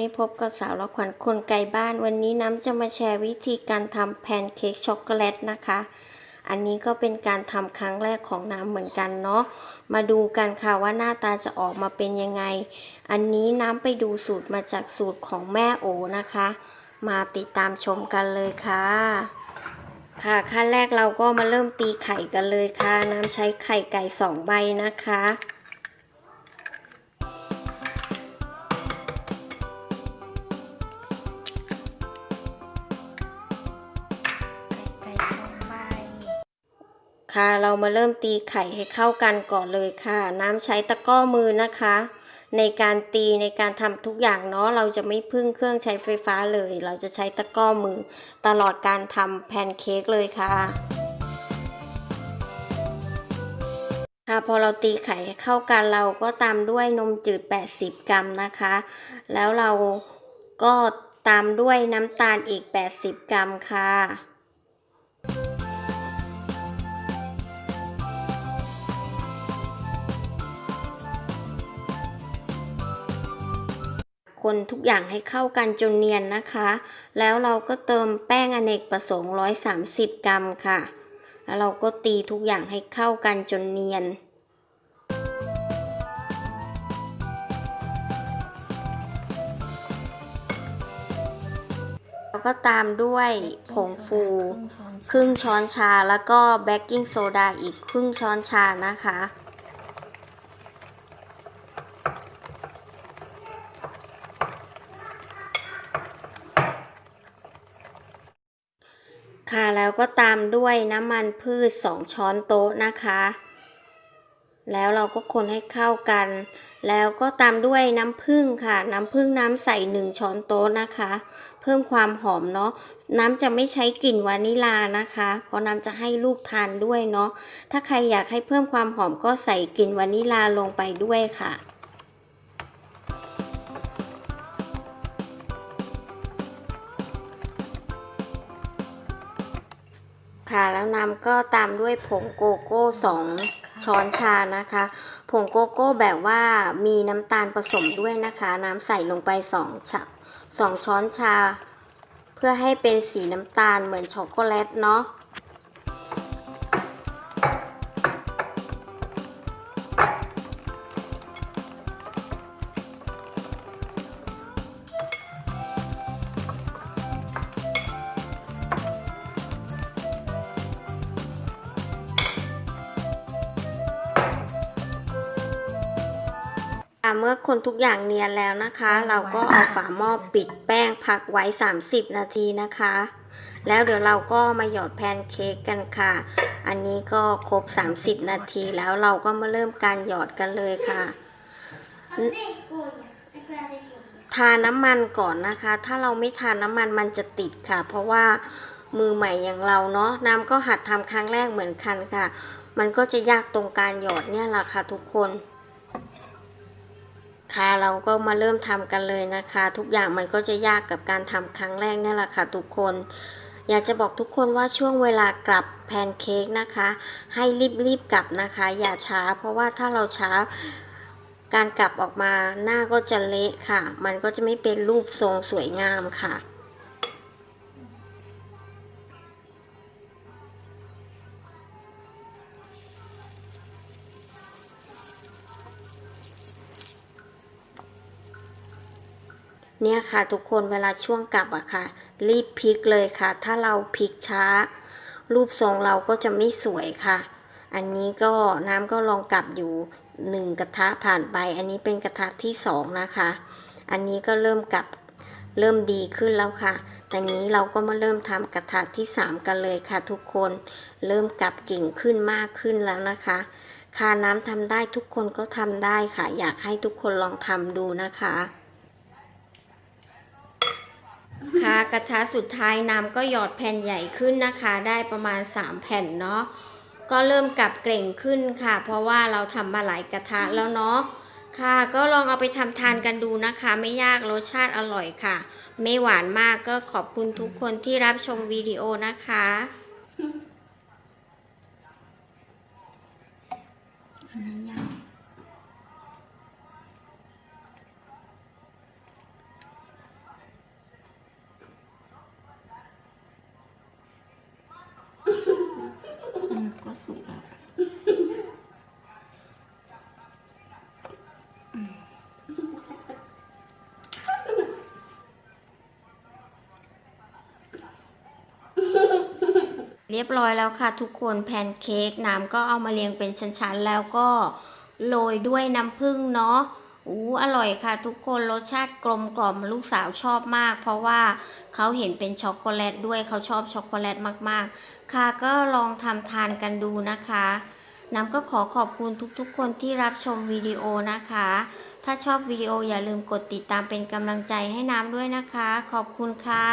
นี้พบกับสาวละขวัญคนไกลบ้าน วันนี้น้ำจะมาแชร์วิธีการทำแพนเค้กช็อกโกแลตนะคะ อันนี้ก็เป็นการทำครั้งแรกของน้ำเหมือนกันเนาะ มาดูกันค่ะว่าหน้าตาจะออกมาเป็นยังไง อันนี้น้ำไปดูสูตรมาจากสูตรของแม่โอนะคะ มาติดตามชมกันเลยค่ะ ค่ะขั้นแรกเราก็มาเริ่มตีไข่กันเลยค่ะ น้ำใช้ไข่ไก่สองใบนะคะ ค่ะเรามาเริ่มตีไข่ให้เข้ากันก่อนเลยค่ะ น้ำใช้ตะก้อมือนะคะ ในการตีในการทำทุกอย่างเนาะเราจะไม่พึ่งเครื่องใช้ไฟฟ้าเลย เราจะใช้ตะก้อมือ ตลอดการทำแพนเค้กเลยค่ะค่ะพอเราตีไข่ให้เข้ากันเราก็ตามด้วยนมจืด 80 กรัมนะคะ แล้วเราก็ตามด้วยน้ำตาลอีก 80 กรัมค่ะ คนทุกอย่างให้เข้ากันจนเนียนนะคะ แล้วเราก็เติมแป้งอเนกประสงค์ 130 กรัมค่ะ แล้วเราก็ตีทุกอย่างให้เข้ากันจนเนียนแล้วก็ตามด้วยผงฟู ครึ่งช้อนชาแล้วก็เบกกิ้งโซดาอีกครึ่งช้อนชานะคะ ค่ะแล้วก็ตามด้วยน้ำมันพืช 2 ช้อนโต๊ะนะคะ แล้วเราก็คนให้เข้ากัน แล้วก็ตามด้วยน้ำผึ้งค่ะ น้ำผึ้งน้ำใส่1ช้อนโต๊ะนะคะ เพิ่มความหอมเนาะน้ำจะไม่ใช้กลิ่นวานิลานะคะ เพราะน้ำจะให้ลูกทานด้วยเนาะถ้าใครอยากให้เพิ่มความหอมก็ใส่กลิ่นวานิลาลงไปด้วยค่ะ ค่ะ แล้วน้ำก็ตามด้วยผงโกโก้สองช้อนชานะคะ ผงโกโก้แบบว่ามีน้ำตาลผสมด้วยนะคะ น้ำใส่ลงไปสองชาสองช้อนชา เพื่อให้เป็นสีน้ำตาลเหมือนช็อกโกแลตเนาะ เมื่อคนทุกอย่างเนียนแล้วนะคะ เราก็เอาฝาหม้อปิดแป้งพักไว้ 30 นาทีนะคะ แล้วเดี๋ยวเราก็มาหยอดแพนเค้กกันค่ะ อันนี้ก็ครบ 30 นาทีแล้วเราก็มาเริ่มการหยอดกันเลยค่ะ ทาน้ำมันก่อนนะคะ ถ้าเราไม่ทาน้ำมันมันจะติดค่ะ เพราะว่ามือใหม่อย่างเราเนาะน้ำก็หัดทำครั้งแรกเหมือนกันค่ะ มันก็จะยากตรงการหยอดเนี่ยแหละค่ะทุกคน ค่ะเราก็มาเริ่มทำกันเลยนะคะ ทุกอย่างมันก็จะยากกับการทำครั้งแรกนี่แหละค่ะทุกคน อยากจะบอกทุกคนว่าช่วงเวลากลับแพนเค้กนะคะ ให้รีบๆกลับนะคะ อย่าช้า เพราะว่าถ้าเราช้าการกลับออกมาหน้าก็จะเละค่ะ มันก็จะไม่เป็นรูปทรงสวยงามค่ะ เนี่ยค่ะทุกคนเวลาช่วงกลับอะค่ะ รีบพลิกเลยค่ะ ถ้าเราพลิกช้า รูปทรงเราก็จะไม่สวยค่ะ อันนี้ก็น้ำก็ลองกลับอยู่หนึ่งกระทะผ่านไป อันนี้เป็นกระทะที่สองนะคะ อันนี้ก็เริ่มกลับเริ่มดีขึ้นแล้วค่ะแต่นี้เราก็มาเริ่มทำกระทะที่สามกันเลยค่ะ ทุกคน เริ่มกลับเก่งขึ้นมากขึ้นแล้วนะคะค่ะน้ำทำได้ทุกคนก็ทำได้ค่ะ อยากให้ทุกคนลองทำดูนะคะ ค่ะกระทะสุดท้ายน้ำก็หยอดแผ่นใหญ่ขึ้นนะคะ ได้ประมาณ 3 แผ่นเนาะก็เริ่มกลับเกร่งขึ้นค่ะ เพราะว่าเราทำมาหลายกระทะแล้วเนาะค่ะ ก็ลองเอาไปทำทานกันดูนะคะ ไม่ยากรสชาติอร่อยค่ะ ไม่หวานมากก็ขอบคุณทุกคนที่รับชมวิดีโอนะคะอันนี้ยัง ก็สุกแล้วเรียบร้อยแล้วค่ะทุกคนแพนเค้กน้ำก็เอามาเรียงเป็นชั้นๆ แล้วก็โรยด้วยน้ำผึ้งเนาะ อู้อร่อยค่ะทุกคนรสชาติกลมกล่อมลูกสาวชอบมาก เพราะว่าเขาเห็นเป็นช็อกโกแลตด้วยเขาชอบช็อกโกแลตมากๆ ค่ะก็ลองทำทานกันดูนะคะน้ำก็ขอขอบคุณทุกๆ คนที่รับชมวิดีโอนะคะ ถ้าชอบวิดีโออย่าลืมกดติดตามเป็นกำลังใจให้น้ำด้วยนะคะ ขอบคุณค่ะ